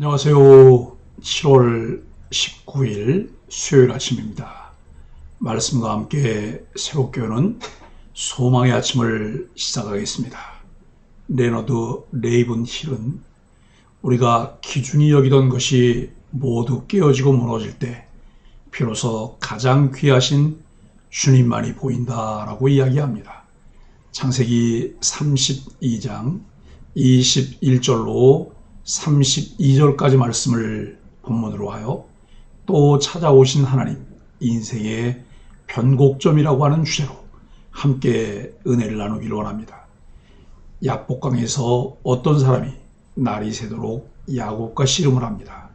안녕하세요. 7월 19일 수요일 아침입니다. 말씀과 함께 오는 소망의 아침을 시작하겠습니다. 레너드 레이븐 힐은 우리가 기준이 여기던 것이 모두 깨어지고 무너질 때 비로소 가장 귀하신 주님만이 보인다라고 이야기합니다. 창세기 32장 21절로 32절까지 말씀을 본문으로 하여 또 찾아오신 하나님, 인생의 변곡점이라고 하는 주제로 함께 은혜를 나누기를 원합니다. 야복강에서 어떤 사람이 날이 새도록 야곱과 씨름을 합니다.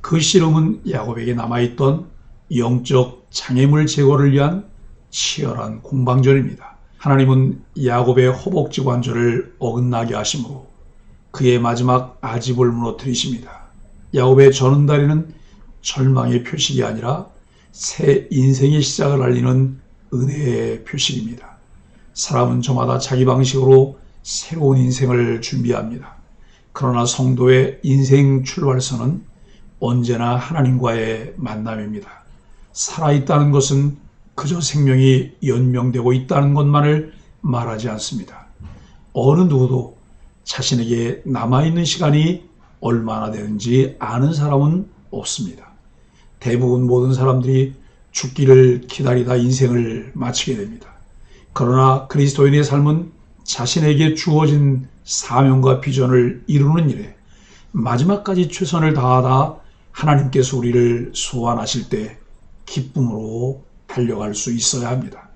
그 씨름은 야곱에게 남아있던 영적 장애물 제거를 위한 치열한 공방전입니다. 하나님은 야곱의 허벅지 관절을 어긋나게 하심으로 그의 마지막 아집을 무너뜨리십니다. 야곱의 저는 다리는 절망의 표식이 아니라 새 인생의 시작을 알리는 은혜의 표식입니다. 사람은 저마다 자기 방식으로 새로운 인생을 준비합니다. 그러나 성도의 인생 출발선은 언제나 하나님과의 만남입니다. 살아있다는 것은 그저 생명이 연명되고 있다는 것만을 말하지 않습니다. 어느 누구도 자신에게 남아있는 시간이 얼마나 되는지 아는 사람은 없습니다. 대부분 모든 사람들이 죽기를 기다리다 인생을 마치게 됩니다. 그러나 그리스도인의 삶은 자신에게 주어진 사명과 비전을 이루는 일에 마지막까지 최선을 다하다 하나님께서 우리를 소환하실 때 기쁨으로 달려갈 수 있어야 합니다.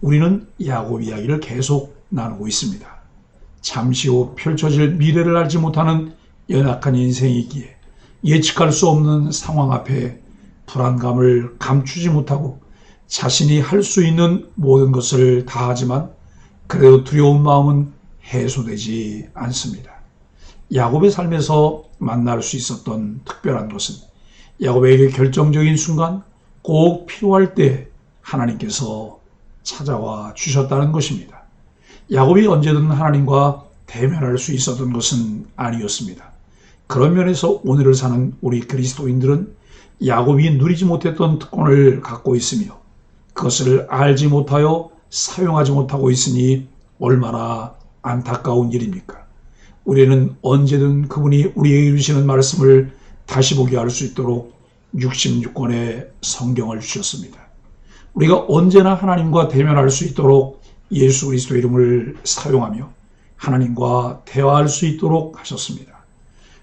우리는 야곱 이야기를 계속 나누고 있습니다. 잠시 후 펼쳐질 미래를 알지 못하는 연약한 인생이기에 예측할 수 없는 상황 앞에 불안감을 감추지 못하고 자신이 할 수 있는 모든 것을 다 하지만 그래도 두려운 마음은 해소되지 않습니다. 야곱의 삶에서 만날 수 있었던 특별한 것은 야곱에게 결정적인 순간 꼭 필요할 때 하나님께서 찾아와 주셨다는 것입니다. 야곱이 언제든 하나님과 대면할 수 있었던 것은 아니었습니다. 그런 면에서 오늘을 사는 우리 그리스도인들은 야곱이 누리지 못했던 특권을 갖고 있으며 그것을 알지 못하여 사용하지 못하고 있으니 얼마나 안타까운 일입니까? 우리는 언제든 그분이 우리에게 주시는 말씀을 다시 보게 할 수 있도록 66권의 성경을 주셨습니다. 우리가 언제나 하나님과 대면할 수 있도록 예수 그리스도 이름을 사용하며 하나님과 대화할 수 있도록 하셨습니다.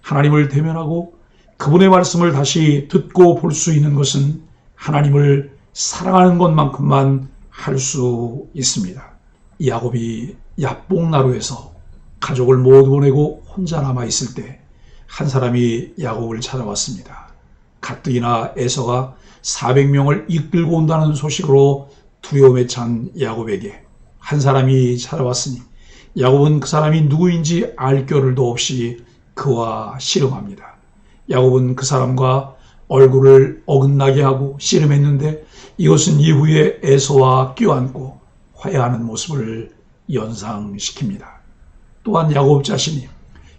하나님을 대면하고 그분의 말씀을 다시 듣고 볼 수 있는 것은 하나님을 사랑하는 것만큼만 할 수 있습니다. 야곱이 야복나루에서 가족을 모두 보내고 혼자 남아 있을 때 한 사람이 야곱을 찾아왔습니다. 가뜩이나 에서가 400명을 이끌고 온다는 소식으로 두려움에 찬 야곱에게 한 사람이 찾아왔으니 야곱은 그 사람이 누구인지 알 겨를도 없이 그와 씨름합니다. 야곱은 그 사람과 얼굴을 어긋나게 하고 씨름했는데 이것은 이후에 에서와 껴안고 화해하는 모습을 연상시킵니다. 또한 야곱 자신이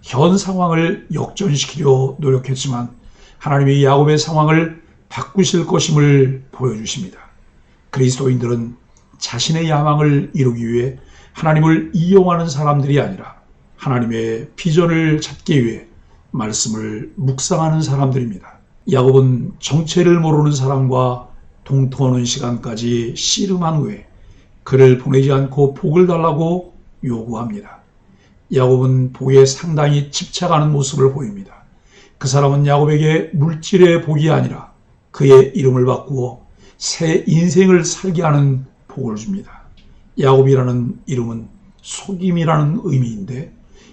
현 상황을 역전시키려 노력했지만 하나님이 야곱의 상황을 바꾸실 것임을 보여주십니다. 그리스도인들은 자신의 야망을 이루기 위해 하나님을 이용하는 사람들이 아니라 하나님의 비전을 찾기 위해 말씀을 묵상하는 사람들입니다. 야곱은 정체를 모르는 사람과 동통하는 시간까지 씨름한 후에 그를 보내지 않고 복을 달라고 요구합니다. 야곱은 복에 상당히 집착하는 모습을 보입니다. 그 사람은 야곱에게 물질의 복이 아니라 그의 이름을 바꾸어 새 인생을 살게 하는 복을 줍니다. 야곱이라는 이름은 속임이라는 의미인데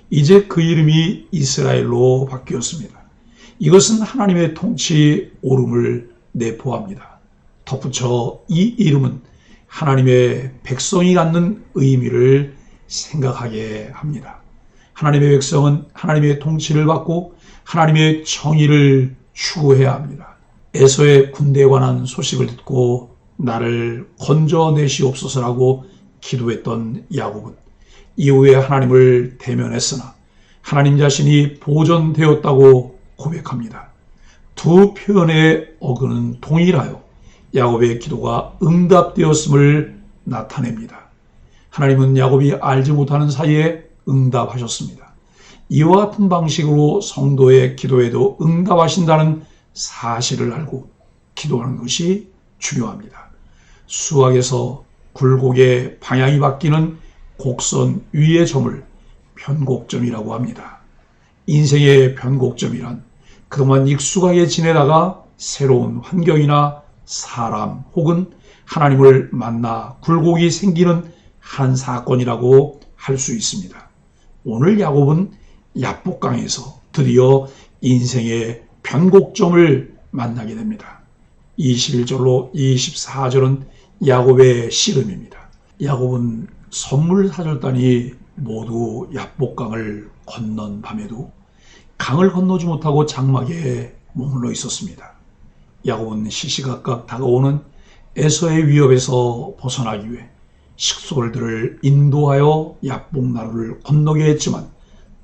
이제 그 이름이 이스라엘로 바뀌었습니다. 이것은 하나님의 통치 오름을 내포합니다. 덧붙여 이 이름은 하나님의 백성이 갖는 의미를 생각하게 합니다. 하나님의 백성은 하나님의 통치를 받고 하나님의 정의를 추구해야 합니다. 에서의 군대에 관한 소식을 듣고 나를 건져내시옵소서라고 기도했던 야곱은 이후에 하나님을 대면했으나 하나님 자신이 보존되었다고 고백합니다. 두 표현의 어근은 동일하여 야곱의 기도가 응답되었음을 나타냅니다. 하나님은 야곱이 알지 못하는 사이에 응답하셨습니다. 이와 같은 방식으로 성도의 기도에도 응답하신다는 사실을 알고 기도하는 것이 중요합니다. 수학에서 굴곡의 방향이 바뀌는 곡선 위의 점을 변곡점이라고 합니다. 인생의 변곡점이란 그동안 익숙하게 지내다가 새로운 환경이나 사람 혹은 하나님을 만나 굴곡이 생기는 한 사건이라고 할 수 있습니다. 오늘 야곱은 야복강에서 드디어 인생의 변곡점을 만나게 됩니다. 21절로 24절은 야곱의 씨름입니다. 야곱은 선물 사절단이 모두 야복강을 건넌 밤에도 강을 건너지 못하고 장막에 머물러 있었습니다. 야곱은 시시각각 다가오는 에서의 위협에서 벗어나기 위해 식솔들을 인도하여 야복나루를 건너게 했지만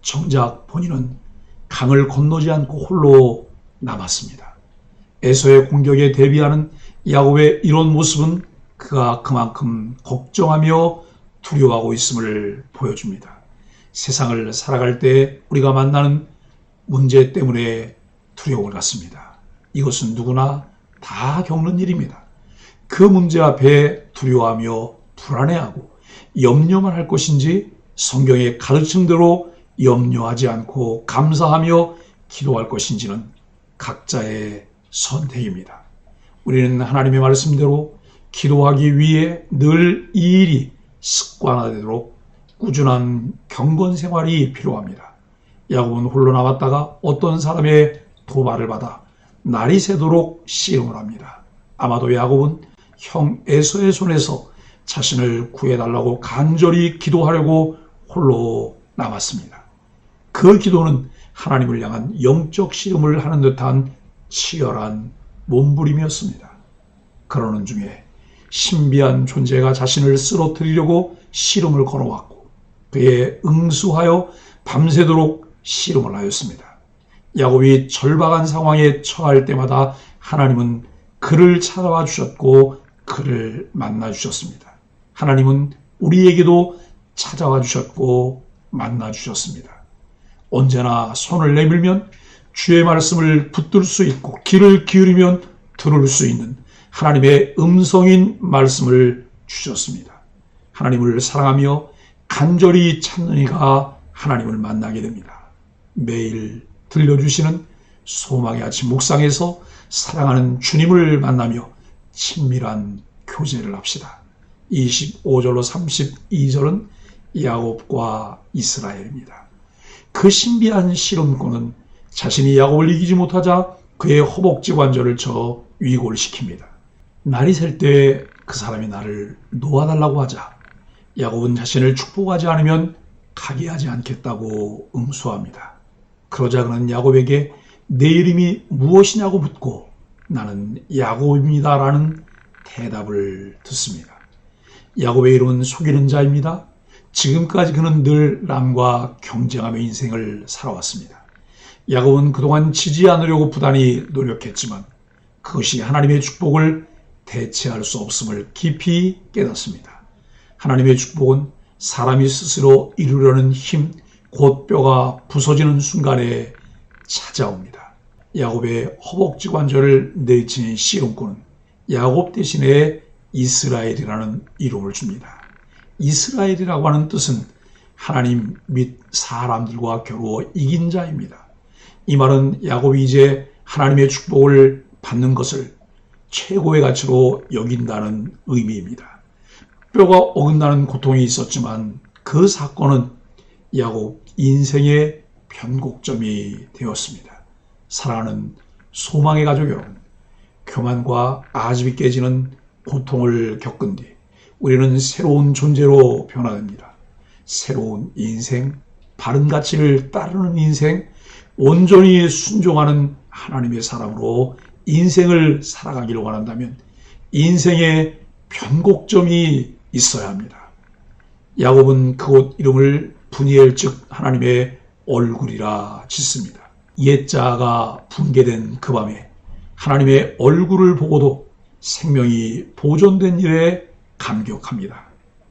정작 본인은 강을 건너지 않고 홀로 남았습니다. 에서의 공격에 대비하는 야곱의 이런 모습은 그가 그만큼 걱정하며 두려워하고 있음을 보여줍니다. 세상을 살아갈 때 우리가 만나는 문제 때문에 두려움을 갖습니다. 이것은 누구나 다 겪는 일입니다. 그 문제 앞에 두려워하며 불안해하고 염려만 할 것인지 성경의 가르침대로 염려하지 않고 감사하며 기도할 것인지는 각자의 선택입니다. 우리는 하나님의 말씀대로 기도하기 위해 늘 이 일이 습관화되도록 꾸준한 경건 생활이 필요합니다. 야곱은 홀로 남았다가 어떤 사람의 도발을 받아 날이 새도록 씨름을 합니다. 아마도 야곱은 형 에서의 손에서 자신을 구해달라고 간절히 기도하려고 홀로 남았습니다. 그 기도는 하나님을 향한 영적 씨름을 하는 듯한 치열한 몸부림이었습니다. 그러는 중에 신비한 존재가 자신을 쓰러뜨리려고 씨름을 걸어왔고 그에 응수하여 밤새도록 씨름을 하였습니다. 야곱이 절박한 상황에 처할 때마다 하나님은 그를 찾아와 주셨고 그를 만나 주셨습니다. 하나님은 우리에게도 찾아와 주셨고 만나 주셨습니다. 언제나 손을 내밀면 주의 말씀을 붙들 수 있고 귀를 기울이면 들을 수 있는 하나님의 음성인 말씀을 주셨습니다. 하나님을 사랑하며 간절히 찾는 이가 하나님을 만나게 됩니다. 매일 들려주시는 소망의 아침 묵상에서 사랑하는 주님을 만나며 친밀한 교제를 합시다. 25절로 32절은 야곱과 이스라엘입니다. 그 신비한 실험꾼은 자신이 야곱을 이기지 못하자 그의 허벅지 관절을 쳐 위골 시킵니다. 날이 셀 때 그 사람이 나를 놓아달라고 하자 야곱은 자신을 축복하지 않으면 가게 하지 않겠다고 응수합니다. 그러자 그는 야곱에게 내 이름이 무엇이냐고 묻고 나는 야곱입니다 라는 대답을 듣습니다. 야곱의 이름은 속이는 자입니다. 지금까지 그는 늘 남과 경쟁하며 인생을 살아왔습니다. 야곱은 그동안 지지 않으려고 부단히 노력했지만 그것이 하나님의 축복을 대체할 수 없음을 깊이 깨닫습니다. 하나님의 축복은 사람이 스스로 이루려는 힘, 곧 뼈가 부서지는 순간에 찾아옵니다. 야곱의 허벅지 관절을 내치는 씨름꾼은 야곱 대신에 이스라엘이라는 이름을 줍니다. 이스라엘이라고 하는 뜻은 하나님 및 사람들과 겨루어 이긴 자입니다. 이 말은 야곱이 이제 하나님의 축복을 받는 것을 최고의 가치로 여긴다는 의미입니다. 뼈가 어긋나는 고통이 있었지만 그 사건은 야곱 인생의 변곡점이 되었습니다. 사랑하는 소망의 가족 여러분, 교만과 아집이 깨지는 고통을 겪은 뒤 우리는 새로운 존재로 변화됩니다. 새로운 인생, 바른 가치를 따르는 인생, 온전히 순종하는 하나님의 사람으로 인생을 살아가기를 원한다면 인생의 변곡점이 있어야 합니다. 야곱은 그곳 이름을 분이엘 즉 하나님의 얼굴이라 짓습니다. 옛자가 붕괴된 그 밤에 하나님의 얼굴을 보고도 생명이 보존된 일에 감격합니다.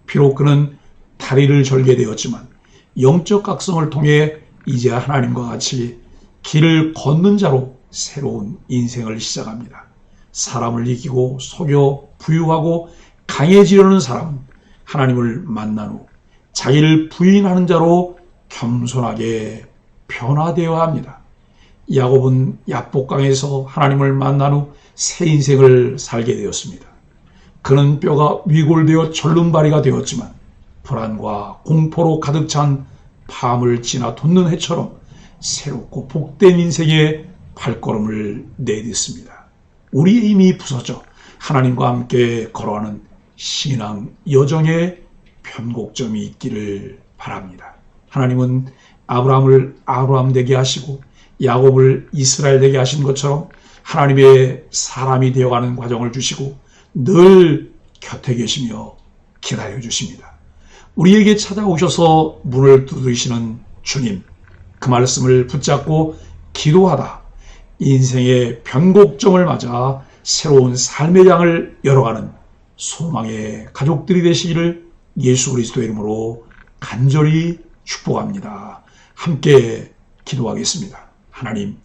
비록 그는 다리를 절게 되었지만 영적 각성을 통해 이제 하나님과 같이 길을 걷는 자로 새로운 인생을 시작합니다. 사람을 이기고 속여 부유하고 강해지려는 사람은 하나님을 만난 후 자기를 부인하는 자로 겸손하게 변화되어야 합니다. 야곱은 야복강에서 하나님을 만난 후 새 인생을 살게 되었습니다. 그는 뼈가 위골되어 절름발이가 되었지만 불안과 공포로 가득 찬 밤을 지나 돋는 해처럼 새롭고 복된 인생의 발걸음을 내딛습니다. 우리의 힘이 부서져 하나님과 함께 걸어가는 신앙 여정의 변곡점이 있기를 바랍니다. 하나님은 아브라함을 아브라함 되게 하시고 야곱을 이스라엘 되게 하신 것처럼 하나님의 사람이 되어가는 과정을 주시고 늘 곁에 계시며 기다려 주십니다. 우리에게 찾아오셔서 문을 두드리시는 주님, 그 말씀을 붙잡고 기도하다 인생의 변곡점을 맞아 새로운 삶의 장을 열어가는 소망의 가족들이 되시기를 예수 그리스도의 이름으로 간절히 축복합니다. 함께 기도하겠습니다. 하나님,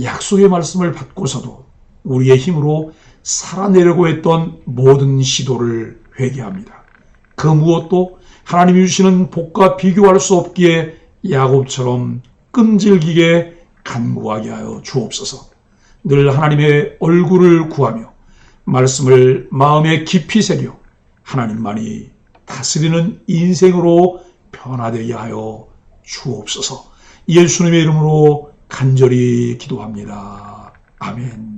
약속의 말씀을 받고서도 우리의 힘으로 살아내려고 했던 모든 시도를 회개합니다. 그 무엇도 하나님이 주시는 복과 비교할 수 없기에 야곱처럼 끈질기게 간구하게 하여 주옵소서. 늘 하나님의 얼굴을 구하며 말씀을 마음에 깊이 새겨 하나님만이 다스리는 인생으로 변화되게 하여 주옵소서. 예수님의 이름으로 간절히 기도합니다. 아멘.